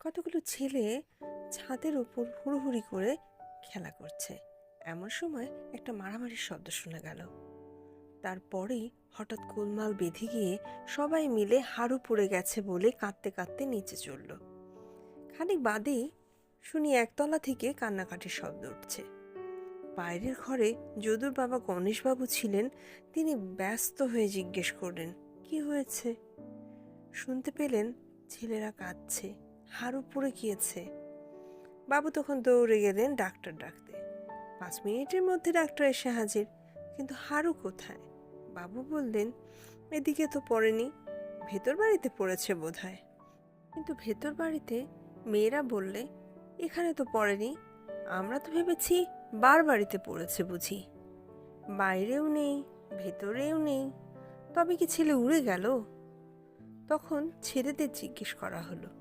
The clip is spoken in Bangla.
কতগুলো ছেলে ছাদের উপর হুড়োহুড়ি করে খেলা করছে। এমন সময় একটা মারামারির শব্দ শোনা গেল। তারপরেই হঠাৎ গোলমাল বেঁধে গিয়ে সবাই মিলে হাড়ু পড়ে গেছে বলে কাঁদতে কাঁদতে নিচে চলল। খানিক বাদেই শুনি একতলা থেকে কান্নাকাটির শব্দ উঠছে। বাইরের ঘরে যদুর বাবা গণেশবাবু ছিলেন, তিনি ব্যস্ত হয়ে জিজ্ঞেস করলেন, কি হয়েছে? শুনতে পেলেন ছেলেরা কাঁদছে। হাড়ু পড়ে গিয়েছে। বাবু তখন দৌড়ে গেলেন ডাক্তার ডাকতে। পাঁচ মিনিটের মধ্যে ডাক্তার এসে হাজির। কিন্তু হাড়ু কোথায়? বাবু বললেন, এদিকে তো পড়েনি। ভেতর বাড়িতে পড়েছে বোধহয়। কিন্তু ভেতর বাড়িতে মেয়েরা বললে, এখানে তো পড়েনি। আমরা তো ভেবেছি বার বাড়িতে পড়েছে বুঝি। বাইরেও নেই, ভেতরেও নেই। তবে কি ছেলে উড়ে গেল? তখন ছেলেদের জিজ্ঞেস করা হলো।